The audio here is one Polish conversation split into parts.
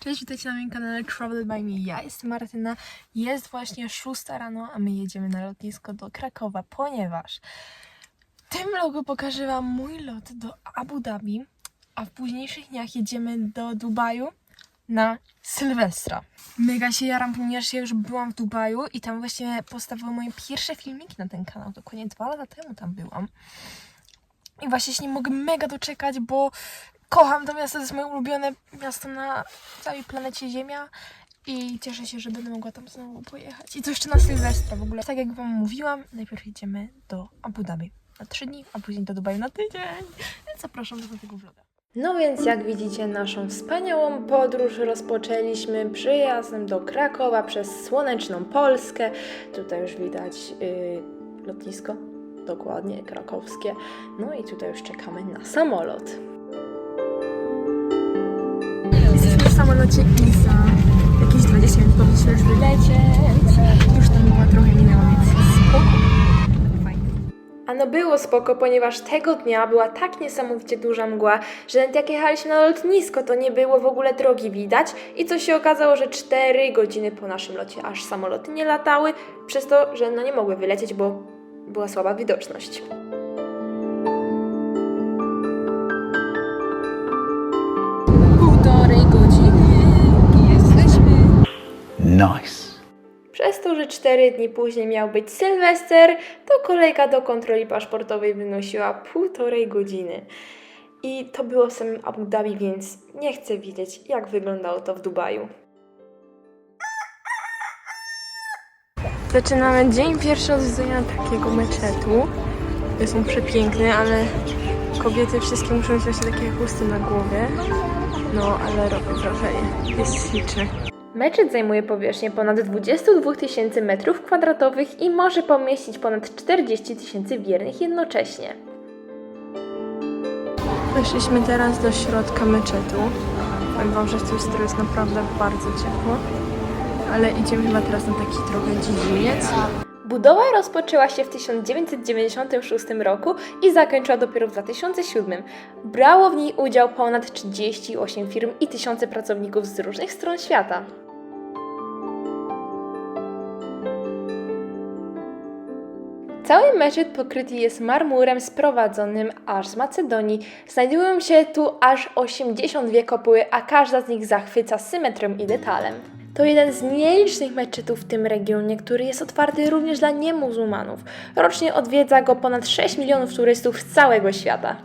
Cześć, witajcie na moim kanale Travel by Me. Ja jestem Martyna. Jest właśnie 6 rano, a my jedziemy na lotnisko do Krakowa, ponieważ w tym vlogu pokażę Wam mój lot do Abu Dhabi, a w późniejszych dniach jedziemy do Dubaju na Sylwestra. Mega się jaram, ponieważ ja już byłam w Dubaju i tam właśnie postawiły moje pierwsze filmiki na ten kanał. Dokładnie dwa lata temu tam byłam. I właśnie się nie mogę mega doczekać, bo kocham to miasto, to jest moje ulubione miasto na całej planecie Ziemia i cieszę się, że będę mogła tam znowu pojechać. I to jeszcze na Sylwestra w ogóle. Tak jak Wam mówiłam, najpierw jedziemy do Abu Dhabi na 3 dni, a później do Dubaju na tydzień. Więc zapraszam do tego vloga. No więc jak widzicie naszą wspaniałą podróż rozpoczęliśmy przyjazdem do Krakowa przez słoneczną Polskę. Tutaj już widać yy, lotnisko, dokładnie krakowskie. No i tutaj już czekamy na samolot. Samolocie i za jakieś 20 minut powinniśmy już wylecieć. Już tam była trochę minęła, więc spoko. A no było spoko, ponieważ tego dnia była tak niesamowicie duża mgła, że nawet jak jechaliśmy na lotnisko, to nie było w ogóle drogi widać. I co się okazało, że 4 godziny po naszym locie aż samoloty nie latały, przez to, że no nie mogły wylecieć, bo była słaba widoczność. Nice. Przez to, że 4 dni później miał być Sylwester, to kolejka do kontroli paszportowej wynosiła półtorej godziny. I to było w samym Abu Dhabi, więc nie chcę widzieć, jak wyglądało to w Dubaju. Zaczynamy dzień pierwszy od widzenia takiego meczetu. Są przepiękne, ale kobiety wszystkie muszą mieć właśnie takie chusty na głowie. No, ale robi wrażenie. Jest śliczny. Meczet zajmuje powierzchnię ponad 22 tysięcy metrów kwadratowych i może pomieścić ponad 40 tysięcy wiernych jednocześnie. Weszliśmy teraz do środka meczetu. Powiem wam, że w tym stroju jest naprawdę bardzo ciepło. Ale idziemy chyba teraz na taki trochę dziedziniec. Budowa rozpoczęła się w 1996 roku i zakończyła dopiero w 2007. Brało w niej udział ponad 38 firm i tysiące pracowników z różnych stron świata. Cały meczet pokryty jest marmurem sprowadzonym aż z Macedonii. Znajdują się tu aż 82 kopuły, a każda z nich zachwyca symetrią i detalem. To jeden z nielicznych meczetów w tym regionie, który jest otwarty również dla niemuzułmanów. Rocznie odwiedza go ponad 6 milionów turystów z całego świata.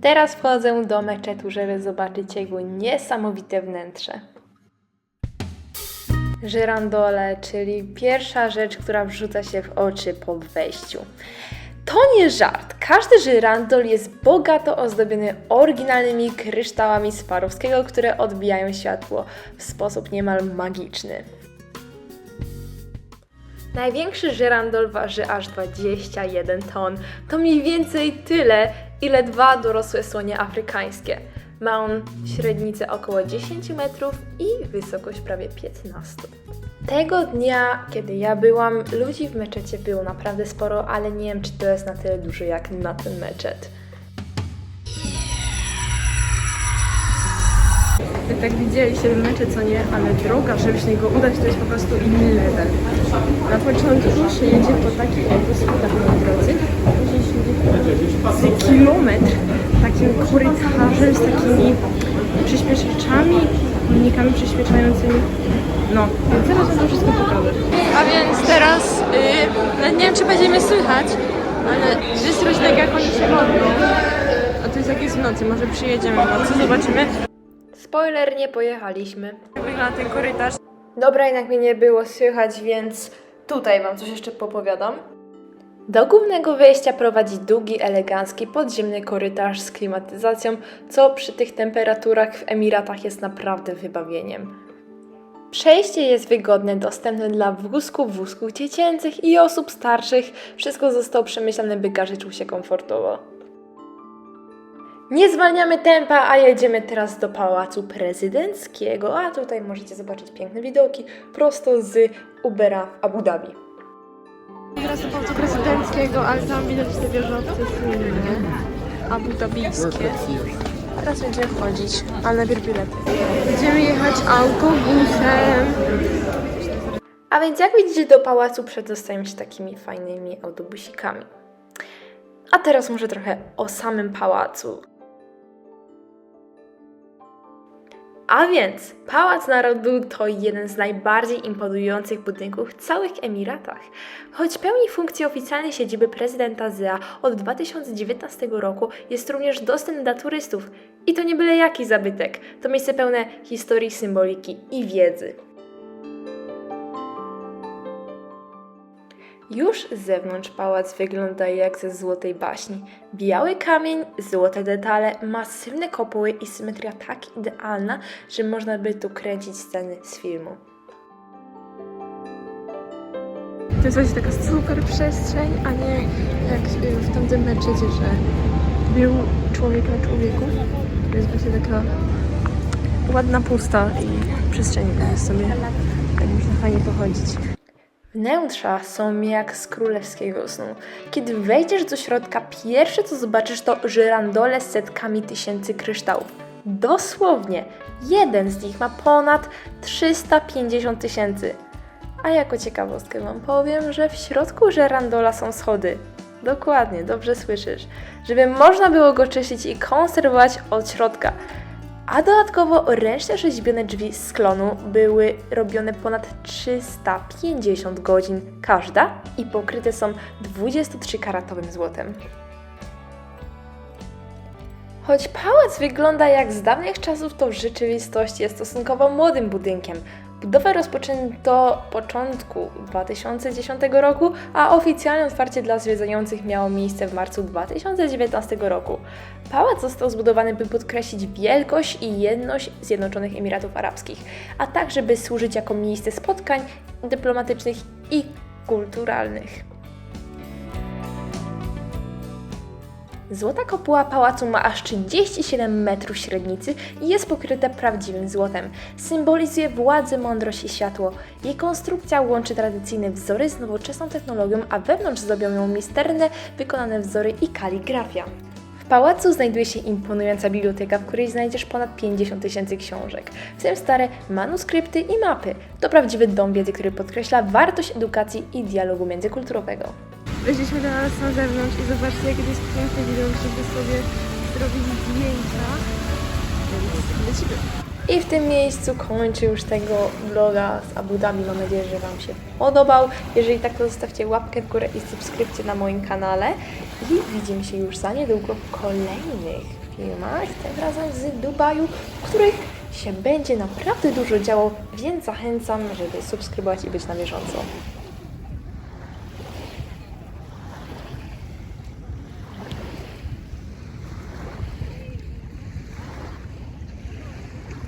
Teraz wchodzę do meczetu, żeby zobaczyć jego niesamowite wnętrze. Żyrandole, czyli pierwsza rzecz, która wrzuca się w oczy po wejściu. To nie żart. Każdy żyrandol jest bogato ozdobiony oryginalnymi kryształami Swarowskiego, które odbijają światło w sposób niemal magiczny. Największy żyrandol waży aż 21 ton. To mniej więcej tyle, ile dwa dorosłe słonie afrykańskie. Ma on średnicę około 10 metrów i wysokość prawie 15. Tego dnia, kiedy ja byłam, ludzi w meczecie było naprawdę sporo, ale nie wiem, czy to jest na tyle dużo jak na ten meczet. Wy tak widzieliście w mecze, co nie, ale droga, żeby się niego udać, to jest po prostu inny level. Na początku się jedzie po takich oto schodach na drodze, później się jedzie z kilometr takim korytarzem z takimi przyspieszaczami, silnikami przyspieszającymi. No, więc teraz wam to wszystko pokażę. A więc teraz, yy, nie wiem czy będziemy słychać, ale wystroć tak jak oni się robią. A to jest jak jest w nocy, może przyjedziemy w nocy, zobaczymy. Spoiler, nie pojechaliśmy. Wygląda ten korytarz. Dobra, jednak mnie nie było słychać, więc tutaj Wam coś jeszcze popowiadam. Do głównego wejścia prowadzi długi, elegancki, podziemny korytarz z klimatyzacją, co przy tych temperaturach w Emiratach jest naprawdę wybawieniem. Przejście jest wygodne, dostępne dla wózków, wózków dziecięcych i osób starszych. Wszystko zostało przemyślane, by każdy czuł się komfortowo. Nie zwalniamy tempa, a jedziemy teraz do Pałacu Prezydenckiego, a tutaj możecie zobaczyć piękne widoki prosto z Ubera w Abu Dhabi. Teraz do Pałacu Prezydenckiego, ale tam widać te wieżowce słynne, abudabijskie. Teraz będziemy wchodzić, ale najpierw bilety. Będziemy jechać autobusem. A więc jak widzicie do pałacu przedostajemy się takimi fajnymi autobusikami. A teraz może trochę o samym pałacu. A więc Pałac Narodu to jeden z najbardziej imponujących budynków w całych Emiratach. Choć pełni funkcję oficjalnej siedziby prezydenta ZEA od 2019 roku, jest również dostępny dla turystów. I to nie byle jaki zabytek, to miejsce pełne historii, symboliki i wiedzy. Już z zewnątrz pałac wygląda jak ze złotej baśni. Biały kamień, złote detale, masywne kopuły i symetria tak idealna, że można by tu kręcić sceny z filmu. To jest właśnie taka super przestrzeń, a nie jak y, w tamtym meczecie, że był człowiek na człowieku. To jest właśnie taka ładna, pusta i przestrzeń sobie tak można fajnie pochodzić. Wnętrza są jak z królewskiego snu. Kiedy wejdziesz do środka, pierwsze co zobaczysz to żyrandole z setkami tysięcy kryształów. Dosłownie, jeden z nich ma ponad 350 tysięcy. A jako ciekawostkę Wam powiem, że w środku żerandola są schody. Dokładnie, dobrze słyszysz. Żeby można było go czyścić i konserwować od środka. A dodatkowo ręcznie rzeźbione drzwi z klonu były robione ponad 350 godzin każda i pokryte są 23-karatowym złotem. Choć pałac wygląda jak z dawnych czasów, to w rzeczywistości jest stosunkowo młodym budynkiem. Budowę rozpoczęto początku 2010 roku, a oficjalne otwarcie dla zwiedzających miało miejsce w marcu 2019 roku. Pałac został zbudowany, by podkreślić wielkość i jedność Zjednoczonych Emiratów Arabskich, a także by służyć jako miejsce spotkań dyplomatycznych i kulturalnych. Złota kopuła pałacu ma aż 37 metrów średnicy i jest pokryta prawdziwym złotem. Symbolizuje władzę, mądrość i światło. Jej konstrukcja łączy tradycyjne wzory z nowoczesną technologią, a wewnątrz zdobią ją misterne, wykonane wzory i kaligrafia. W pałacu znajduje się imponująca biblioteka, w której znajdziesz ponad 50 tysięcy książek, w tym stare manuskrypty i mapy. To prawdziwy dom wiedzy, który podkreśla wartość edukacji i dialogu międzykulturowego. Weszliśmy teraz na zewnątrz i zobaczcie, jaki to jest piękny widok, żeby sobie zrobić zdjęcia. I w tym miejscu kończę już tego vloga z Abu Dhabi. Mam nadzieję, że Wam się podobał. Jeżeli tak, to zostawcie łapkę w górę i subskrypcję na moim kanale. I widzimy się już za niedługo w kolejnych filmach, tym razem z Dubaju, w których się będzie naprawdę dużo działo, więc zachęcam, żeby subskrybować i być na bieżąco.